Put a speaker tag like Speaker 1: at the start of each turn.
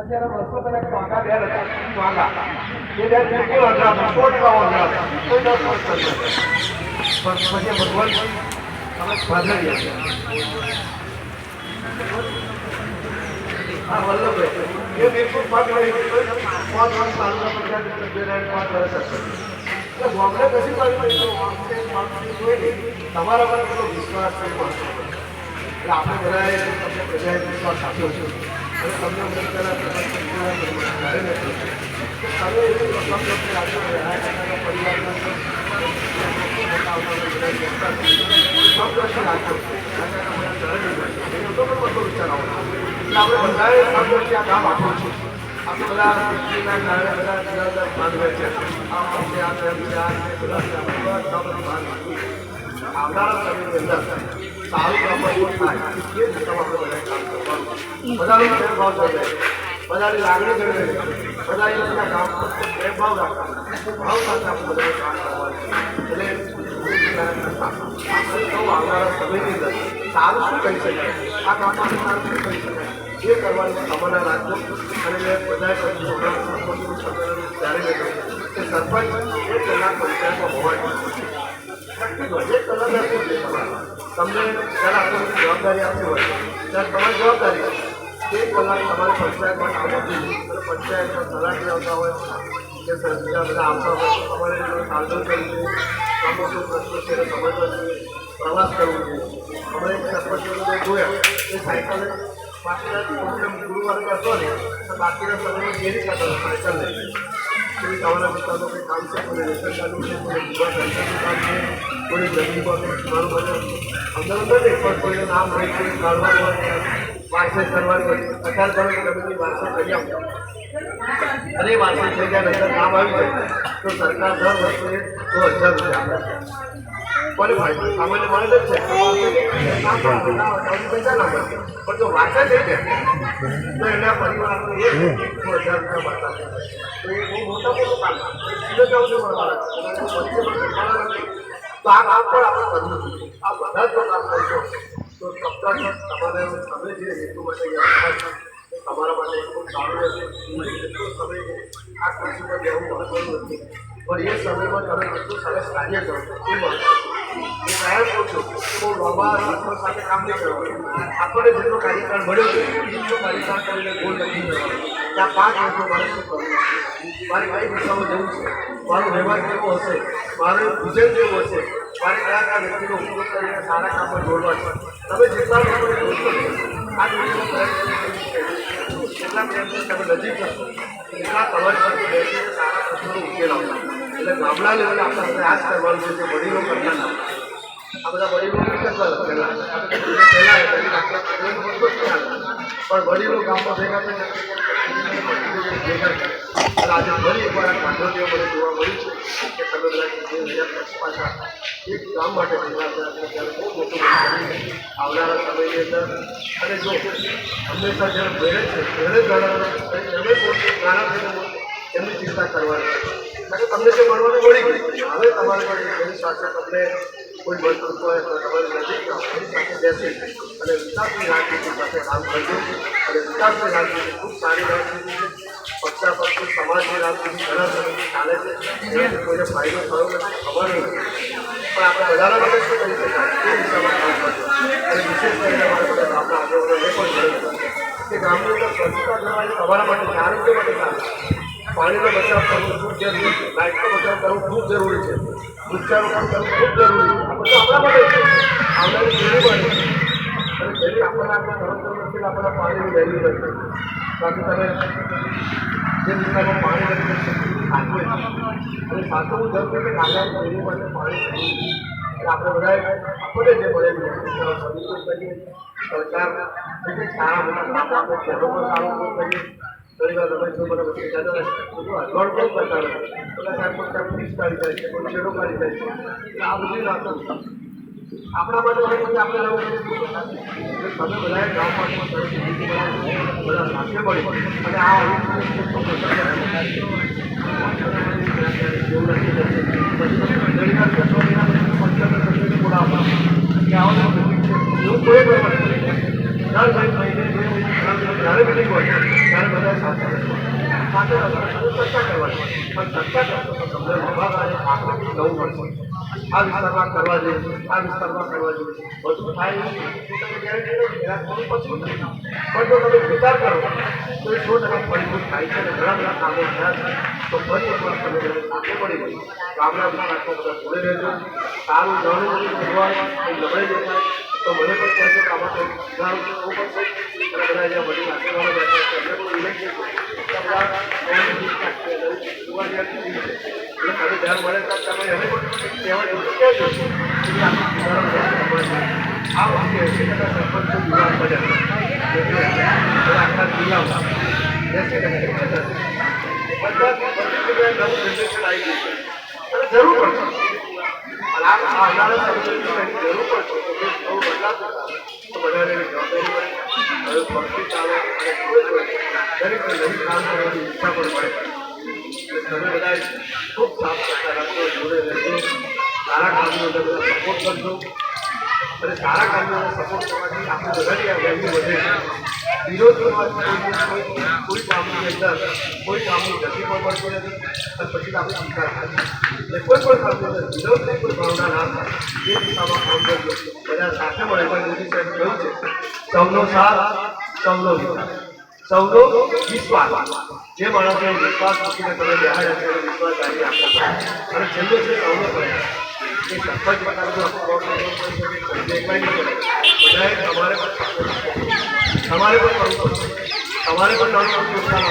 Speaker 1: અત્યારે બસો કલાક વાંગા બે હતા વાંગા હતા સો ટકા વાંગા હતા દસ વર્ષ વલ્લભભાઈ એ બિલકુલ પાંચ વર્ષ સાલના પચાસ પાંચ વર્ષ હશે એટલે બોમ્બે બાજુ તમારા પર કેટલો વિશ્વાસ પર. એટલે આપણે બધાએ તમને પ્રજાએ વિશ્વાસ આપ્યો છે અને તમને કે તમે એવી રકમ નથી રાખો કે આ ટકાના પરિવારના મોટા આવતા બધા વ્યવસ્થા છે. સમદ્રષ્ટિ રાખો આ ટકા બધા ઘરે નહીં જાય. એનો તો પણ બધો વિચાર આવો એટલે આપણે બધાએ સમદ્રષ્ટિ આ કામ આપ્યું છે આપણે પૃથ્વીના કારણે બધા જુદા જુદા ભાગ હોય છે આ આપણે આ તે બધા. આવનારા સમયની અંદર સારું એવું થાય એ દિશામાં આપણે કામ કરવાનું બધાનો પ્રેમભાવ જળવાય બધાની લાગણી જળવાય બધા કામ પર રાખવા શું કહી શકાય આ કામમાં સારું શકાય એ કરવાની કામના રાખજો અને મેં બધા ત્યારે કે સરપંચ એ કલાક પંચાયતમાં હોવા જોઈએ એક કલાક આપવું છે તમને જ્યારે આપણે જવાબદારી આપી હોય, ત્યારે તમારી જવાબદારી એક કલાક તમારે પંચાયતમાં કામ જોઈએ અને પંચાયતમાં તલાટી આવતા હોય, કે બીજા બધા આવતા હોય, તો તમારે સાધન કરવું જોઈએ. શું પ્રશ્નો છે સમજવા જોઈએ પ્રવાસ કરવો જોઈએ. અમે એક સરપંચોને જોયા, એ સાયકલે બાકીના પ્રોગ્રામ ગુરુવાર કરતો ને બાકીના સમયમાં જેવી કરતો સાયકલ લઈને કોઈ તમારા વિસ્તારનો કંઈ કામ છે, કોઈ રેશન કાર્ડનું છે, કોઈ પર મારું બધું અંદર નહીં પણ કોઈને નામ હોય કોઈ કાઢવાનું હોય વારસાઈ કરવાની હોય. અત્યારે તમે જમીનની કરી આપો અને એ વારસાઈ થઈ ગયા નંતર નામ આવી જાય તો સરકાર દર વર્ષે સો હજાર રૂપિયા આપે કોને સામાન્ય માણસ જ છે. પણ ના હોય પૈસા ના મળે પણ જો વાંચા છે જાય તો એના પરિવારનો એક હજાર રૂપિયા વાંચા તો એ બહુ મોટા મોટું કામ છે જાઉં છું મારા નથી. તો આ કામ પણ આપણે કરવું જોઈએ આ બધા જ કામ કરશો તો સપ્તાહ તમારે તમે જે હેતુ માટે તમારા માટે ખૂબ સારું રહેશે. તમે આ કૃષિ પર રહેવું મહત્વનું નથી. પણ એ સમયમાં તમે કેટલું સરસ કાર્ય કરો છો. એ મહત્વ હું કાયમ કહું છું? કે બહુ લાંબા રસ્તો સાથે કામ નહીં કરવાનું. આપણને જેટલો કાર્યકાળ મળ્યો છે, એટલો કાર્યકાળ કરીને ગોલ નથી કરવાનો. ત્યાં પાંચ વર્ષો મારે શું કરવું? મારે કઈ દિશામાં જવું છે? મારો વ્યવહાર કેવો હશે? મારું વિઝન કેવું હશે? મારે કયા કયા વ્યક્તિનો ઉપયોગ કરીને સારા કામમાં જોડવા છે? તમે જેટલા લોકોને જોડશો આ દુનિયામાં પ્રયત્ન જેટલા પ્રયત્ન તમે નજીક કરશો એટલા તમારી પાસે બેસીને સારા પ્રશ્નોનો ઉકેલ એટલે ગામડા લેવલે આપણા પ્રયાસ કરવાનો છે કે વડીલો કરતા ના આ બધા વડીલો કેટલા પહેલા પણ વડીલો ગામમાં ભેગા થઈને આજે ફરી એકવાર આ કાંઠોટીઓ મને જોવા મળ્યું છે કે તમે બધા જે પાછા એક ગામ માટે ભેગા થયા ત્યારે બહુ મોટું આવનારા સમયની અંદર અને જો હંમેશા જ્યારે મેળે છે મેળે દ્વારા એમને ચિંતા કરવાની. તમને જે મળવાનું મળી ગયું. હવે તમારે પણ એની સાથે તમને કોઈ વસ્તુ હોય તો તમારી નજીક સાથે બેસી અને વિકાસની રાજનીતિ સાથે કામ કરજો. અને વિકાસની રાજનીતિ ખૂબ સારી રાજનીતિ છે. પક્ષા પક્ષી, સમાજની રાજનીતિ ઘણા સમયથી ચાલે છે. એનાથી કોઈને ફાયદો થયો નથી, ખબર નથી. પણ આપણે વધારા માટે શું કરી શકાય? એ દિશામાં કામ કરજો. અને વિશેષ કરીને અમારા બધા ગામના આગેવાનોને એ પણ જરૂર છે કે ગામની અંદર સ્વચ્છતા જળવાઈ તમારા માટે આરોગ્ય માટે સારું પાણીનો બચાવ કરવો ખૂબ જરૂરી છે લાઇટનો બચાવ કરવો ખૂબ જરૂરી છે વૃક્ષારોપણ કરવું ખૂબ જરૂરી છે આ બધું આપણા માટે છે આવનારી પેઢી માટે છે. અને જેવી આપણને આપણે તરત નથી આપણને પાણીની વેલ્યુ નથી બાકી તમે જે વિસ્તારમાં પાણી નથી સાચવે છે અને સાચવવું જરૂરી છે કે આગળ પેઢી માટે પાણી જરૂરી છે એટલે આપણે બધાએ આપણને જે મળેલું છે તેનો સદુપયોગ કરીએ સરકાર જે કંઈક સારા મોટા કામ આપે છે એનો પણ સારો ઉપયોગ કરીએ રવિવાર રમેશભાઈ બરાબર છે જતા દોડ દોડ કરતા હતા કાંઈ કોઈ કાંઈ ફિક્સ કાઢી જાય છે કોઈ છેડો કાઢી જાય છે આ બધી વાતો આપણા માટે હવે આપણે તમે બધા ગામ માટે બધા સાથે મળી અને આ એવું કોઈ કરવાનું ચર્ચા કરવાની પણ ચર્ચા કરશો તો તમને વિભાગ અને જવું મળશે આ વિસ્તારમાં કરવા જોઈએ આ વિસ્તારમાં કરવા જોઈએ બધું થાય પણ જો તમે વિચાર કરો તો સો ટકા ફળીભૂત થાય છે અને ઘણા બધા કામો થયા છે તો ફરી એકવાર તમે જ્યારે સાથે પડી ગયું ગામના વિસ્તારમાં બધા જોડે રહેજો સારું જાણવું ભગવાન એ દેખાય તો મને પણ કહેજો કે આમાં કંઈક સુધારો પડશે. જરૂર પડશે આવનારા સમયમાં એની જરૂર પડશે તો બધાને જવાબદારી હવે ભક્તિ ચાલો અને દરેકને નવી કામ કરવાની ઈચ્છા પણ મળે તમે બધા ખૂબ સાફ કરતા રાખજો જોડે રહેજો સારા કામનો તમે સપોર્ટ કરજો અને સારા કામનો સપોર્ટ કરવાથી આપણે બધાની વેલ્યુ વધે વિરોધ કોઈ કામની અંદર કોઈ કામની ગતિ પણ મળતી નથી અને પછી આપણે સ્વીકાર થાય કોઈ પણ કામની અંદર વિરોધની કોઈ ભાવના ના દિશામાં બધા સાથે મળે પણ મોદી સાહેબ સૌનો સૌનો વિકાસ સૌનો વિશ્વાસ જે માણસને વિશ્વાસ મૂકીને તમે બેહાડે છે વિશ્વાસ આવી આપણે અને છેલ્લે છે સૌનો પ્રયાસ એ સરપંચ બધાએ તમારે પણ support આપવો. તમારે પણ કરવું